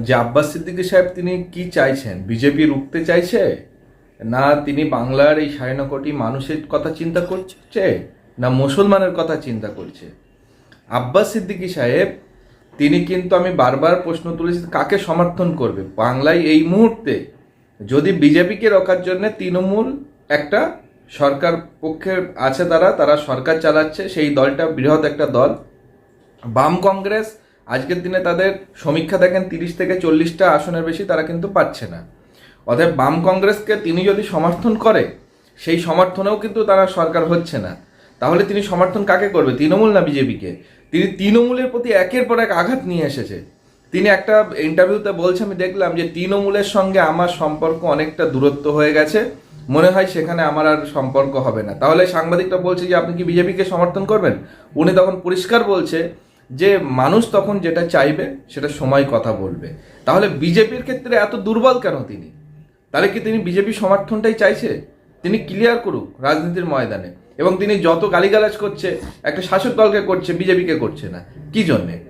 যে আব্বাস সিদ্দিকী সাহেব তিনি কি চাইছেন? বিজেপি রুখতে চাইছে? না তিনি বাংলার এই সাড়ে ন কোটি মানুষের কথা চিন্তা করছে? না মুসলমানের কথা চিন্তা করছে? আব্বাস সিদ্দিকী সাহেব, তিনি কিন্তু আমি বারবার প্রশ্ন তুলেছি, কাকে সমর্থন করবে? বাংলায় এই মুহূর্তে যদি বিজেপিকে রোখার জন্য তৃণমূল একটা সরকার পক্ষে আছে তারা তারা সরকার চালাচ্ছে, সেই দলটা বৃহৎ একটা দল। বাম কংগ্রেস আজকের দিনে তাদের সমীক্ষা দেখেন তিরিশ থেকে চল্লিশটা আসনের বেশি তারা কিন্তু পাচ্ছে না। অতএব বাম কংগ্রেসকে তিনি যদি সমর্থন করে, সেই সমর্থনেও কিন্তু তারা সরকার হচ্ছে না। তাহলে তিনি সমর্থন কাকে করবে? তৃণমূল না বিজেপিকে? তিনি তৃণমূলের প্রতি একের পর এক আঘাত নিয়ে এসেছে। তিনি একটা ইন্টারভিউতে বলছে, আমি দেখলাম যে তৃণমূলের সঙ্গে আমার সম্পর্ক অনেকটা দূরত্ব হয়ে গেছে। মনে হয় সেখানে আমার আর সম্পর্ক হবে না। তাহলে সাংবাদিকটা বলছে যে, আপনি কি বিজেপিকে সমর্থন করবেন? উনি তখন পরিষ্কার বলছে যে মানুষ তখন যেটা চাইবে সেটা সময় কথা বলবে। তাহলে বিজেপির ক্ষেত্রে এত দুর্বল কেন তিনি? তাহলে কি তিনি বিজেপি সমর্থনটাই চাইছে? তিনি ক্লিয়ার করুক রাজনীতির ময়দানে। এবং তিনি যত গালিগালাজ করছে একটা শাসক দলকে করছে বিজেপিকে করছে না। কি জন্যে?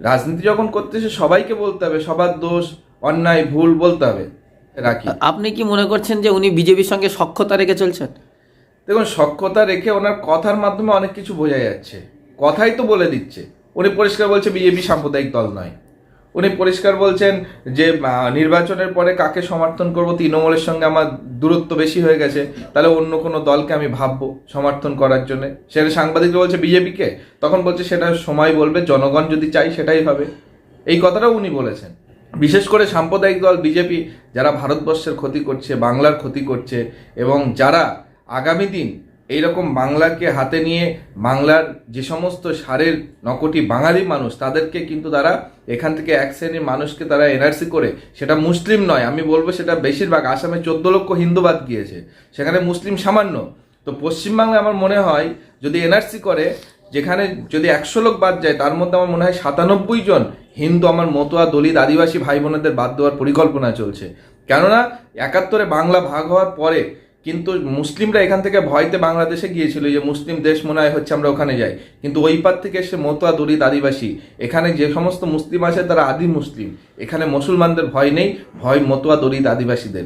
রাজনীতি যখন করতেছে সবাইকে বলতে হবে সবার দোষ অন্যায় ভুল বলতে হবে। রাখি। আপনি কি মনে করছেন যে উনি বিজেপির সঙ্গে সক্ষতা রেখে চলছেন? দেখুন সক্ষতা রেখে ওনার কথার মাধ্যমে অনেক কিছু বোঝা যাচ্ছে। কথাই তো বলে দিচ্ছে। উনি পরিষ্কার বলছে বিজেপি সাম্প্রদায়িক দল নয়। উনি পরিষ্কার বলছেন যে নির্বাচনের পরে কাকে সমর্থন করব তৃণমূলের সঙ্গে আমার দূরত্ব বেশি হয়ে গেছে, তাহলে অন্য কোনো দলকে আমি ভাববো সমর্থন করার জন্য। সেটা সাংবাদিক বলছে বিজেপিকে, তখন বলছে সেটা সময় বলবে, জনগণ যদি চাই সেটাই হবে। এই কথাটাও উনি বলেছেন। বিশেষ করে সাম্প্রদায়িক দল বিজেপি, যারা ভারতবর্ষের ক্ষতি করছে, বাংলার ক্ষতি করছে, এবং যারা আগামী দিন এইরকম বাংলাকে হাতে নিয়ে বাংলার যে সমস্ত সারের নকটি বাঙালি মানুষ, তাদেরকে কিন্তু তারা এখান থেকে এক শ্রেণির মানুষকে তারা এনআরসি করে, সেটা মুসলিম নয়, আমি বলব সেটা বেশিরভাগ আসামে চোদ্দ লক্ষ হিন্দুবাদ গিয়েছে, সেখানে মুসলিম সামান্য। তো পশ্চিমবাংলায় আমার মনে হয়, যদি এনআরসি করে, যেখানে যদি একশো লোক বাদ যায়, তার মধ্যে আমার মনে হয় সাতানব্বই জন হিন্দু আমার মতোয়া দলিত আদিবাসী ভাই বোনেদের বাদ দেওয়ার পরিকল্পনা চলছে। কেননা, একাত্তরে বাংলা ভাগ হওয়ার পরে কিন্তু মুসলিমরা এখান থেকে ভয়তে বাংলাদেশে গিয়েছিল যে মুসলিম দেশ মনে হয় হচ্ছে আমরা ওখানে যাই। কিন্তু ওই পার থেকে এসে মতোয়া দরিদ আদিবাসী। এখানে যে সমস্ত মুসলিম আছে, তারা আদি মুসলিম। এখানে মুসলমানদের ভয় নেই, ভয় মতোয়া দরিদ আদিবাসীদের।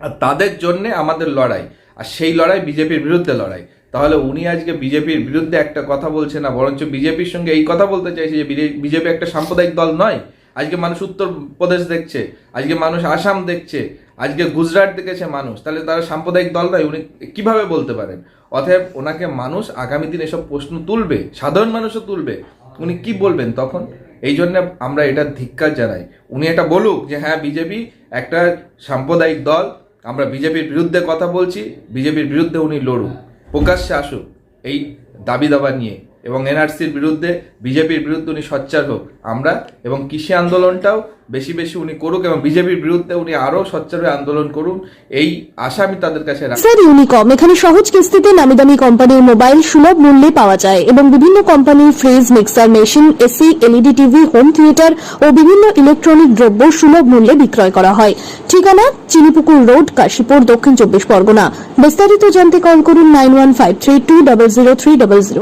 আর তাদের জন্যে আমাদের লড়াই। আর সেই লড়াই বিজেপির বিরুদ্ধে লড়াই। তাহলে উনি আজকে বিজেপির বিরুদ্ধে একটা কথা বলছে না, বরঞ্চ বিজেপির সঙ্গে এই কথা বলতে চাইছে যে বিজেপি একটা সাম্প্রদায়িক দল নয়? আজকে মানুষ উত্তর প্রদেশ দেখছে, আজকে মানুষ আসাম দেখছে, আজকে গুজরাট দেখেছে মানুষ। তাহলে তারা সাম্প্রদায়িক দল নয়, উনি কীভাবে বলতে পারেন? অতএব ওনাকে মানুষ আগামী দিন এসব প্রশ্ন তুলবে, সাধারণ মানুষও তুলবে। উনি কি বলবেন তখন? এই জন্য আমরা এটা ধিক্কার জানাই। উনি এটা বলুক যে হ্যাঁ বিজেপি একটা সাম্প্রদায়িক দল, আমরা বিজেপির বিরুদ্ধে কথা বলছি, বিজেপির বিরুদ্ধে উনি লড়ুক। প্রকাশ্যে আসুক, এই দাবি দাবা নিয়ে। এবং এনআরসির বিরুদ্ধে বিজেপির বিরুদ্ধে উনি সোচ্চার হোক। আমরা এবং কৃষি আন্দোলনটাও বেশি বেশি উনি করুক এবং বিজেপির বিরুদ্ধে উনি আরও সোচ্চার হয়ে আন্দোলন করুন। এই আশা আমি তাদের কাছে স্যার, ইউনিকম, এখানে সহজ কিস্তিতে নামি দামি কোম্পানির মোবাইল সুলভ মূল্যে পাওয়া যায় এবং বিভিন্ন কোম্পানির fridge, mixer machine, AC, LED TV, home theatre ও বিভিন্ন ইলেকট্রনিক দ্রব্য সুলভ মূল্যে বিক্রয় করা হয়। ঠিকানা, চিনিপুকুর রোড, কাশীপুর, দক্ষিণ চব্বিশ পরগনা। বিস্তারিত জানতে কল করুন nine one five three two double zero three double zero.